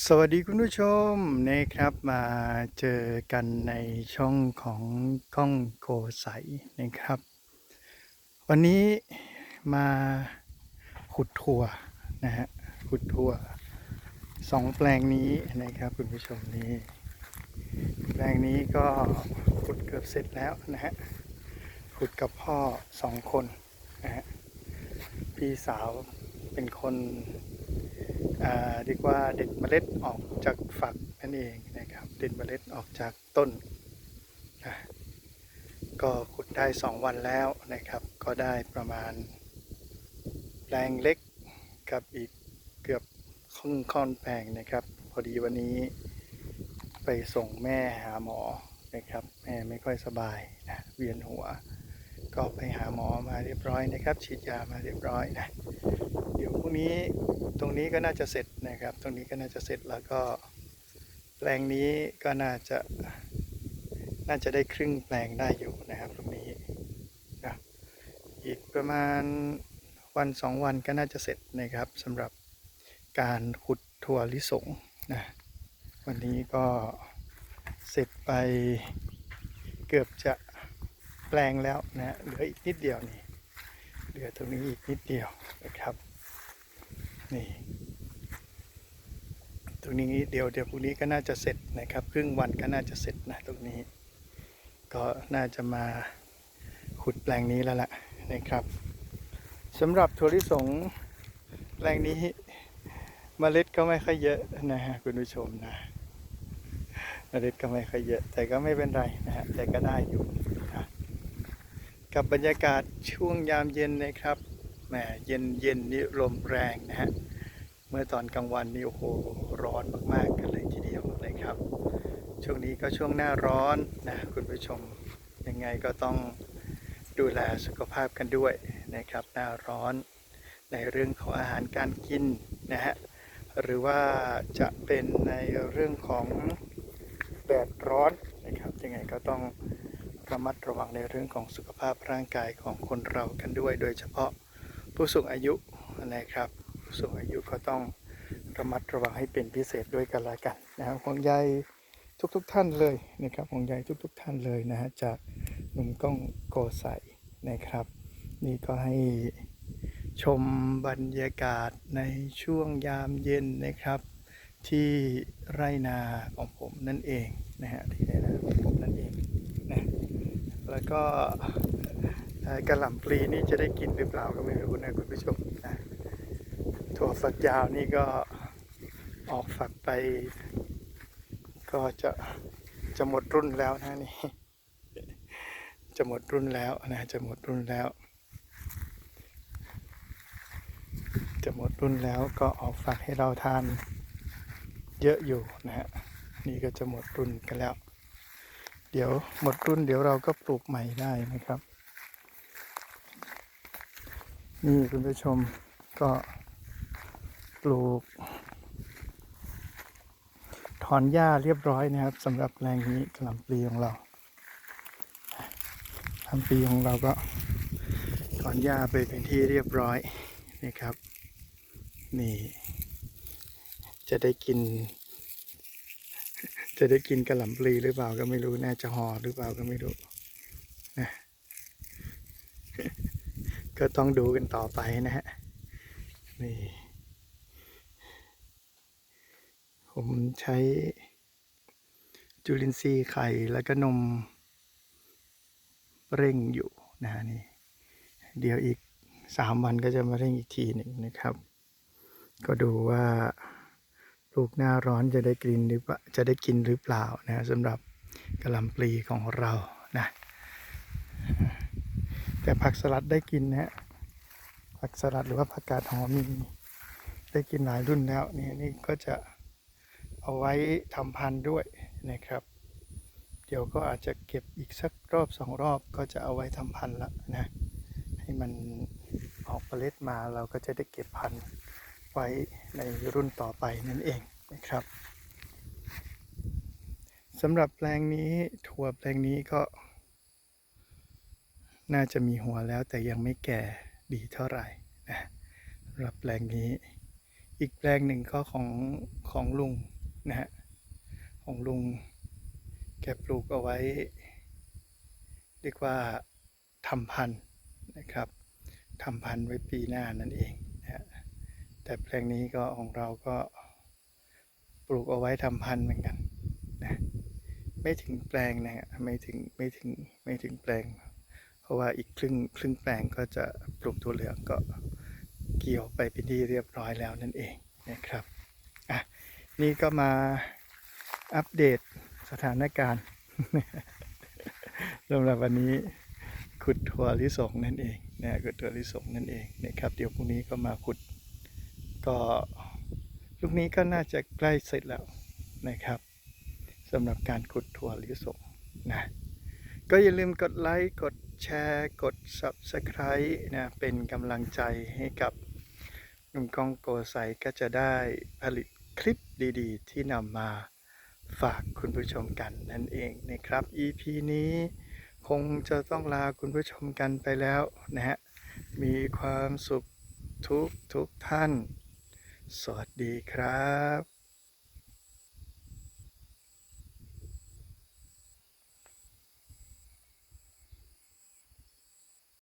สวัสดีคุณผู้ชมนะครับมาเจอกันในช่องของกล้องโกใสนะครับ วันนี้มาขุดถั่วนะฮะขุดถั่วสองแปลงนี้นะครับคุณผู้ชมนี่แปลงนี้ก็ขุดเกือบเสร็จแล้วนะฮะขุดกับพ่อสองคนนะฮะพี่สาวเป็นคน เรียกว่าเด็ดเมล็ดออกจากฝักนั่นเองนะครับ เด็ดเมล็ดออกจากต้นนะก็ขุดได้สองวันแล้วนะครับ ก็ได้ประมาณแปลงเล็กกับอีกเกือบครึ่งค่อนแปลงนะครับ พอดีวันนี้ไปส่งแม่หาหมอนะครับ แม่ไม่ค่อยสบายนะเวียนหัว ก็ไปหาหมอมาเรียบร้อยนะครับ ฉีดยามาเรียบร้อยนะเดี๋ยวพรุ่งนี้ตรงนี้ก็น่าจะเสร็จนะครับ ตรงนี้ก็น่าจะเสร็จแล้วก็แปลงนี้ก็น่าจะน่าจะได้ครึ่งแปลงได้อยู่นะครับตรงนี้นะอีกประมาณวันสองวันก็น่าจะเสร็จนะครับสำหรับการขุดถั่วลิสงนะวันนี้ก็เสร็จไปเกือบจะ แปลงแล้วนะเหลืออีกนิดเดียวนี่เหลือตรงนี้อีกนิดเดียวนะครับนี่ตรงนี้นิดเดียวเดี๋ยวพรุ่งนี้ก็น่าจะเสร็จนะครับ ครึ่งวันก็น่าจะเสร็จนะตรงนี้ ก็น่าจะมาขุดแปลงนี้แล้วล่ะนะครับสำหรับถั่วลิสงแปลงนี้เมล็ดก็ไม่ค่อยเยอะนะฮะคุณผู้ชมนะเมล็ดก็ไม่ค่อยเยอะ แต่ก็ไม่เป็นไรนะฮะแต่ก็ได้อยู่ กับบรรยากาศช่วงยามเย็นนะครับแหมเย็นเย็นนี่ลมแรงนะฮะเมื่อตอนกลางวันนี่โอ้โหร้อนมากๆกันเลยทีเดียวนะครับ ช่วงนี้ก็ช่วงหน้าร้อนนะคุณผู้ชมยังไงก็ต้องดูแลสุขภาพกันด้วยนะครับหน้าร้อนในเรื่องของอาหารการกินนะฮะหรือว่าจะเป็นในเรื่องของแดดร้อนนะครับยังไงก็ต้อง ระมัดระวังในเรื่องของสุขภาพร่างกายของคนเรากันด้วย โดยเฉพาะผู้สูงอายุนะครับ ผู้สูงอายุก็ต้องระมัดระวังให้เป็นพิเศษด้วยกันละกันนะครับห่วงใยทุกๆทท่านเลยนะครับห่วงใยทุกๆทท่านเลยนะฮะจากหนุ่มก้องโกใสนะครับ นี่ก็ให้ชมบรรยากาศในช่วงยามเย็นนะครับ ที่ไรนาของผมนั่นเองนะฮะที่ไรนาของผมนั่นเอง นะแล้วก็กระหล่ำปลีนี่จะได้กินหรือเปล่าก็ไม่รู้นะคุณผู้ชมนะถั่วฝักยาวนี่ก็ออกฝักไป ก็จะจะหมดรุ่นแล้วนะนี่จะหมดรุ่นแล้วนะจะหมดรุ่นแล้ว จะหมดรุ่นแล้วก็ออกฝักให้เราทานเยอะอยู่นะฮะนี่ก็จะหมดรุ่นกันแล้ว เดี๋ยวหมดรุ่นเดี๋ยวเราก็ปลูกใหม่ได้นะครับ นี่คุณผู้ชมก็ปลูก ถอนหญ้าเรียบร้อยนะครับสำหรับแปลงนี้กล่ำปลีของเรากระหล่ำปลีของเราก็ถอนหญ้าไปเป็นที่เรียบร้อยนะครับ นี่ จะได้กิน จะได้กินกระหล่ำปลีหรือเปล่าก็ไม่รู้น่าจะห่อหรือเปล่าก็ไม่รู้นะก็ต้องดูกันต่อไปนะฮะนี่ผมใช้จุลินทรีย์ไข่แล้วก็นมเร่งอยู่นะฮะนี่เดี๋ยวอีกสามวันก็จะมาเร่งอีกทีหนึ่งนะครับ ก็ดูว่า ลูกหน้าร้อนจะได้กินหรือเปล่าจะได้กินหรือเปล่านะสำหรับกระหล่ำปลีของเรานะแต่ผักสลัดได้กินนะฮะผักสลัดหรือว่าผักกาดหอมมีได้กินหลายรุ่นแล้วนี่นี่ก็จะเอาไว้ทำพันธุ์ด้วยนะครับ เดี๋ยวก็อาจจะเก็บอีกสักรอบสองรอบก็จะเอาไว้ทำพันธุ์ละนะให้มันออกเมล็ดมาเราก็จะได้เก็บพันธุ์ ไว้ในรุ่นต่อไปนั่นเองนะครับสำหรับแปลงนี้ถั่วแปลงนี้ก็ น่าจะมีหัวแล้วแต่ยังไม่แก่ดีเท่าไหร่นะสำหรับแปลงนี้ อีกแปลงหนึ่งก็ของของลุงนะฮะของลุงแกปลูกเอาไว้ เรียกว่าทำพันธุ์นะครับทำพันธุ์ไว้ปีหน้านั่นเอง แต่แปลงนี้ก็ของเราก็ปลูกเอาไว้ทำพันธุ์เหมือนกันนะไม่ถึงแปลงนะฮะไม่ถึงไม่ถึงไม่ถึงแปลง เพราะว่าอีกครึ่งครึ่งแปลงก็จะปลูกถั่วเหลืองก็เกี่ยวไปเป็นที่เรียบร้อยแล้วนั่นเองนะครับอะนี่ก็มาอัปเดตสถานการณ์สำหรับวันนี้ขุดถั่วลิสงนั่นเองนะขุดถั่วลิสงนั่นเองนะครับ เดี๋ยวพรุ่งนี้ก็มาขุด ก็ลูกนี้ก็น่าจะใกล้เสร็จแล้วนะครับสำหรับการขุดถั่วลิสงนะก็อย่าลืมกดไลค์ กดแชร์ กด Subscribe นะเป็นกำลังใจให้กับหนุ่มกล้องโกไซก็จะได้ผลิตคลิปดีๆ ที่นำมาฝากคุณผู้ชมกันนั่นเองนะครับ EP นี้คงจะต้องลาคุณผู้ชมกันไปแล้วนะฮะมีความสุขทุกทุกท่าน สวัสดีครับ